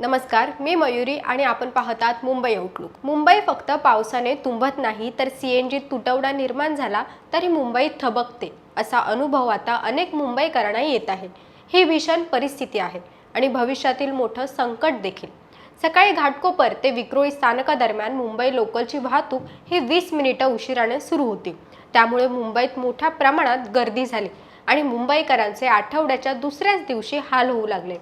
नमस्कार मी मयुरी आणि आपण पाहतात मुंबई आउटलुक मुंबई फक्त पावसाने तुंबत नाही तर सी एन जी तुटवडा निर्माण झाला तरी मुंबई थबकते असा अनुभव आता अनेक मुंबईकरांना येत आहे. ही भीषण परिस्थिती आहे आणि भविष्यातील मोठं संकट देखील. सकाळी घाटकोपर ते विक्रोळी स्थानकादरम्यान मुंबई लोकलची वाहतूक ही वीस मिनिटं उशिराने सुरू होती. त्यामुळे मुंबईत मोठ्या प्रमाणात गर्दी झाली आणि मुंबईकरांचे आठवड्याच्या दुसऱ्याच दिवशी हाल होऊ लागले.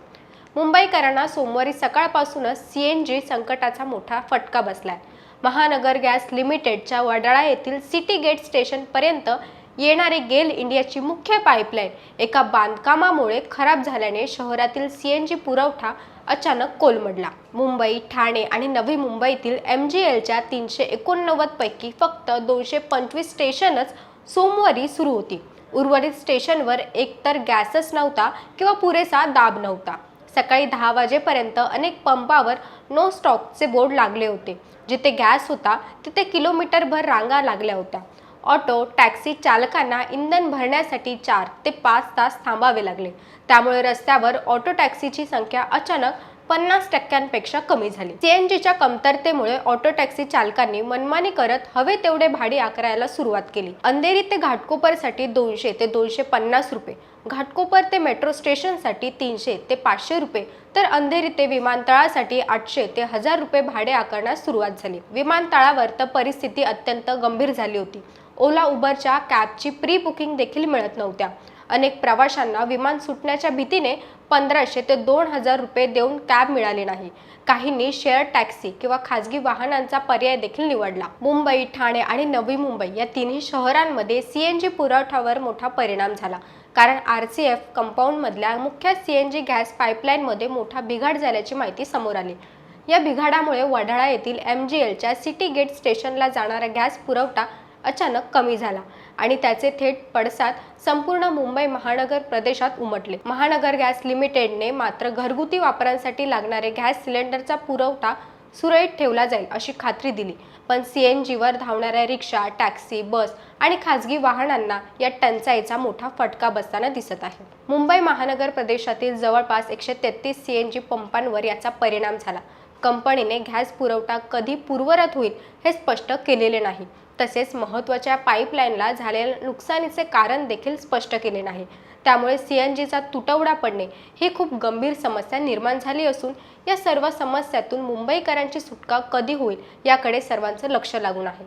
मुंबईकरांना सोमवारी सकाळपासूनच सी एन जी संकटाचा मोठा फटका बसलाय. महानगर गॅस लिमिटेडच्या वडाळा येथील सिटी गेट स्टेशनपर्यंत येणारे गेल इंडियाची मुख्य पाईपलाईन एका बांधकामामुळे खराब झाल्याने शहरातील सी एन जी पुरवठा अचानक कोलमडला. मुंबई ठाणे आणि नवी मुंबईतील एम जी एलच्या तीनशे एकोणनव्वदपैकी फक्त दोनशे पंचवीस स्टेशनच सोमवारी सुरू होती. उर्वरित स्टेशनवर एकतर गॅसच नव्हता किंवा पुरेसा दाब नव्हता. सकाळी दहा वाजेपर्यंत अनेक पंपावर नो स्टॉकचे बोर्ड लागले होते. जिथे गॅस होता तिथे किलोमीटरभर रांगा लागल्या होत्या. ऑटो टॅक्सी चालकांना इंधन भरण्यासाठी चार ते पाच तास थांबावे लागले. त्यामुळे रस्त्यावर ऑटो टॅक्सीची संख्या अचानक पन्नास टक्क्यांपेक्षा कमी झाली. सीएनजीच्या कमतरतेमुळे ऑटो टॅक्सी चालकांनी मनमानी करत हवे तेवढे भाडे आकारायला सुरुवात केली. अंधेरी ते घाटकोपरसाठी दोनशे ते दोनशे पन्नास रुपये घाटकोपर ते मेट्रो स्टेशनसाठी तीनशे ते पाचशे रुपये तर अंधेरी ते विमानतळासाठी आठशे ते हजार रुपये भाडे आकारण्यास सुरुवात झाली. विमानतळावर तर परिस्थिती अत्यंत गंभीर झाली होती. ओला उबरच्या कॅबची प्री बुकिंग देखील मिळत नव्हत्या. अनेक प्रवाशांना विमान सुटण्याच्या भीतीने पंधराशे ते दोन हजार रुपये देऊन कॅब मिळाली नाही. काहींनी शेअर टॅक्सी किंवा खाजगी वाहनांचा पर्याय देखील निवडला. मुंबई ठाणे आणि नवी मुंबई या तिन्ही शहरांमध्ये सीएनजी पुरवठ्यावर मोठा परिणाम झाला. कारण आर सी एफ कंपाऊंडमधल्या मुख्य सीएनजी गॅस पाईपलाईनमध्ये मोठा बिघाड झाल्याची माहिती समोर आली. या बिघाडामुळे वडाळा येथील एम जी एलच्या सिटी गेट स्टेशनला जाणारा गॅस पुरवठा अचानक कमी झाला आणि त्याचे थेट पडसाद संपूर्ण मुंबई महानगर प्रदेशात उमटले. महानगर गॅस लिमिटेडने मात्र घरगुती वापरांसाठी लागणारे गॅस सिलेंडरचा पुरवठा सुरळीत ठेवला जाईल अशी खात्री दिली. पण सी एन जीवर धावणाऱ्या रिक्षा टॅक्सी बस आणि खाजगी वाहनांना या टंचाईचा मोठा फटका बसताना दिसत आहे. मुंबई महानगर प्रदेशातील जवळपास एकशे तेहतीस सी एन जी पंपांवर याचा परिणाम झाला. कंपनीने गॅस पुरवठा कधी पूर्वरत होईल हे स्पष्ट केलेले नाही. तसेच महत्त्वाच्या पाईपलाईनला झालेल्या नुकसानीचे कारण देखील स्पष्ट केले नाही. त्यामुळे सी एन जीचा तुटवडा पडणे ही खूप गंभीर समस्या निर्माण झाली असून या सर्व समस्यातून मुंबईकरांची सुटका कधी होईल याकडे सर्वांचं लक्ष लागून आहे.